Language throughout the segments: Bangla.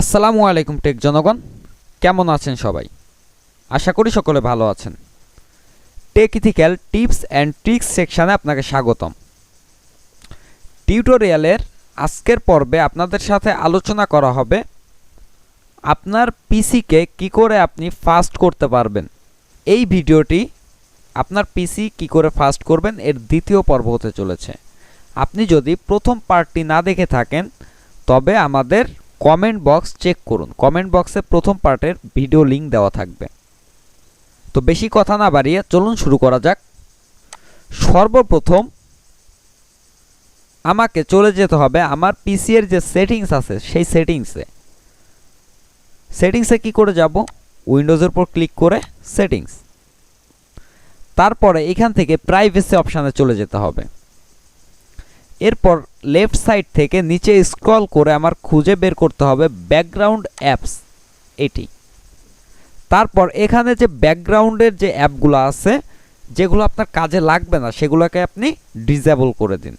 আসসালামু আলাইকুম, টেক জনগণ। কেমন আছেন সবাই? আশা করি সকলে ভালো আছেন। Tech ethical tips and tricks সেকশানে আপনাকে স্বাগতম। টিউটোরিয়ালের আজকের পর্বে আপনাদের সাথে আলোচনা করা হবে, আপনার পিসিকে কি করে আপনি ফাস্ট করতে পারবেন। এই ভিডিওটি আপনার পিসি কি করে ফাস্ট করবেন, এর দ্বিতীয় পর্ব হতে চলেছে। আপনি যদি প্রথম পার্টটি না দেখে থাকেন, তবে আমাদের কমেন্ট বক্স চেক করুন। কমেন্ট বক্সে প্রথম পার্টের ভিডিও লিংক দেওয়া থাকবে। তো বেশি কথা না বাড়িয়ে চলুন শুরু করা যাক। সর্বপ্রথম আমাকে চলে যেতে হবে আমার পিসি এর যে সেটিংস আছে, সেই সেটিংসে। সেটিংসে কি করে যাব? উইন্ডোজের উপর ক্লিক করে সেটিংস। তারপরে এখান থেকে প্রাইভেসি অপশানে চলে যেতে হবে। এরপর লেফট সাইড থেকে নিচে স্ক্রল করে আমার খুঁজে বের করতে হবে ব্যাকগ্রাউন্ড অ্যাপস এটি। তারপর এখানে যে ব্যাকগ্রাউন্ডের যে অ্যাপগুলো আছে, যেগুলো আপনার কাজে লাগবে না, সেগুলোকে আপনি ডিজেবল করে দিন।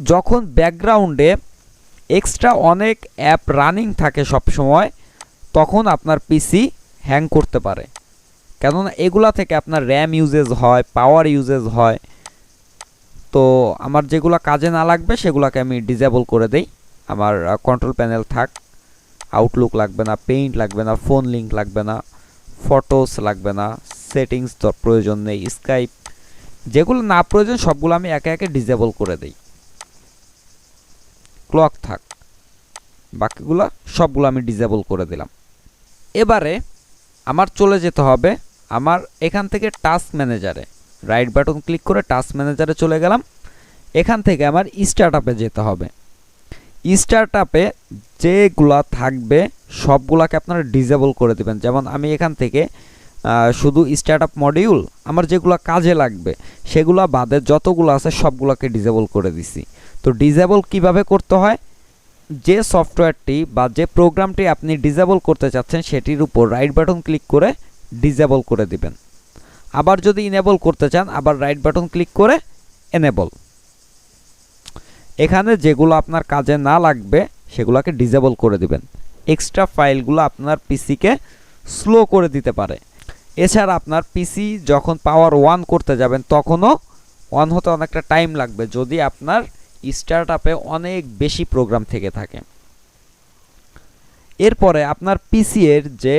যখন ব্যাকগ্রাউন্ডে এক্সট্রা অনেক অ্যাপ রানিং থাকে সব সময় তখন আপনার পিসি হ্যাং করতে পারে। কেননা এগুলা থেকে আপনার র্যাম ইউজেজ হয় পাওয়ার ইউজেজ হয় তো আমার যেগুলো কাজে না লাগবে, সেগুলোকে আমি ডিজেবল করে দেই। আমার কন্ট্রোল প্যানেল থাক। আউটলুক লাগবে না পেইন্ট লাগবে না ফোন লিঙ্ক লাগবে না ফটোস লাগবে না সেটিংস তো প্রয়োজন নেই স্কাইপ যেগুলো না প্রয়োজন, সবগুলো আমি একে একে ডিজেবল করে দেই। ক্লক থাক। বাকিগুলো সবগুলো আমি ডিজেবল করে দিলাম। এবারে আমার চলে যেতে হবে আমার এখান থেকে টাস্ক ম্যানেজারে রাইট বাটন ক্লিক করে টাস্ক ম্যানেজারে চলে গেলাম। এখান থেকে আমার স্টার্ট আপে যেতে হবে। স্টার্ট আপে যেগুলা থাকবে, সবগুলাকে আপনারা ডিজেবল করে দিবেন। যেমন আমি এখান থেকে শুধু স্টার্ট আপ মডিউল আমার যেগুলো কাজে লাগবে, সেগুলো বাদে যতগুলো আছে সবগুলোকে ডিজেবল করে দিছি। তো ডিজেবল কীভাবে করতে হয়? যে সফটওয়্যারটি বা যে প্রোগ্রামটি আপনি ডিজেবল করতে চাচ্ছেন, সেটির উপর রাইট বাটন ক্লিক করে ডিজেবল করে দিবেন। আবার যদি ইনেবল করতে চান, আবার রাইট বাটন ক্লিক করে এনেবল এখানে যেগুলো আপনার কাজে না লাগবে, সেগুলোকে ডিজেবল করে দিবেন। এক্সট্রা ফাইলগুলো আপনার পিসিকে স্লো করে দিতে পারে। এছাড়া আপনার পিসি যখন পাওয়ার ওয়ান করতে যাবেন, তখনও অন হতে অনেকটা টাইম লাগবে, যদি আপনার স্টার্ট আপে অনেক বেশি প্রোগ্রাম থেকে থাকে। এরপরে আপনার পিসি এর যে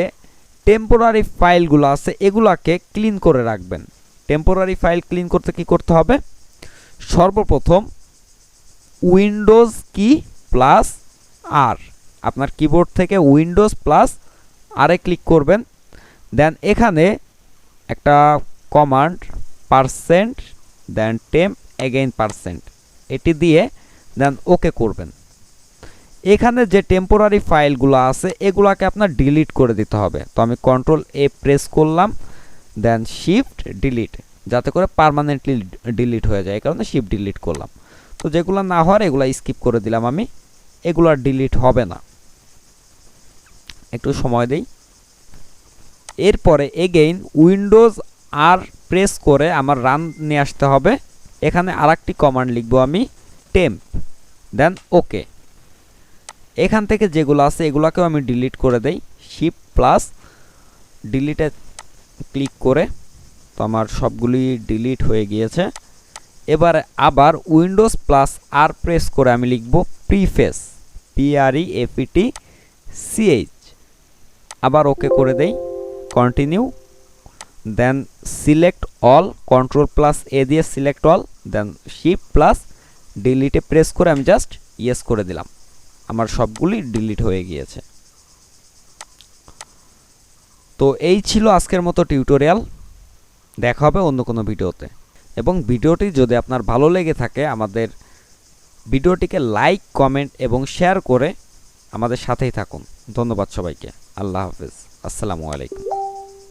টেম্পোরারি ফাইলগুলো আছে, এগুলাকে ক্লিন করে রাখবেন। টেম্পোরারি ফাইল ক্লিন করতে কি করতে হবে? সর্বপ্রথম উইন্ডোজ কি প্লাস আর আপনার কিবোর্ড থেকে উইন্ডোজ প্লাস আরে ক্লিক করবেন। দেন এখানে একটা command percent then temp again percent এটি দিয়ে দেন ওকে করবেন। এখানে যে টেম্পোরারি ফাইলগুলো আছে, এগুলাকে আপনার ডিলিট করে দিতে হবে। তো আমি কন্ট্রোল এ প্রেস করলাম দেন শিফট ডিলিট যাতে করে পারমানেন্টলি ডিলিট হয়ে যায়, এই কারণে শিফট ডিলিট করলাম। তো যেগুলো না হওয়ার, এগুলো স্কিপ করে দিলাম আমি, এগুলো আর ডিলিট হবে না। একটু সময় দেই। এরপরে এগেইন উইন্ডোজ আর প্রেস করে আমার রান নিয়ে আসতে হবে। এখানে আরেকটি কমান্ড লিখব আমি টেম্প দেন ওকে এখান থেকে যেগুলো আছে, এগুলোকেও আমি ডিলিট করে দেই। শিপ প্লাস ডিলিটে ক্লিক করে তো আমার সবগুলি ডিলিট হয়ে গিয়েছে। এবার আবার উইন্ডোজ প্লাস আর প্রেস করে আমি লিখব প্রিফেস পিআরই এফিটি সিএইচ আবার ওকে করে দেই continue then select all control plus A দিয়ে select all then shift plus ডিলিটে press করে আমি জাস্ট ইয়েস করে দিলাম। আমার সবগুলি ডিলিট হয়ে গিয়েছে। তো এই ছিল আজকের মতো টিউটোরিয়াল দেখা হবে অন্য কোনো ভিডিওতে। এবং ভিডিওটি যদি আপনার ভালো লেগে থাকে, আমাদের ভিডিওটিকে লাইক কমেন্ট এবং শেয়ার করে আমাদের সাথেই থাকুন। ধন্যবাদ সবাইকে। আল্লাহ হাফিজ। আসসালামু আলাইকুম।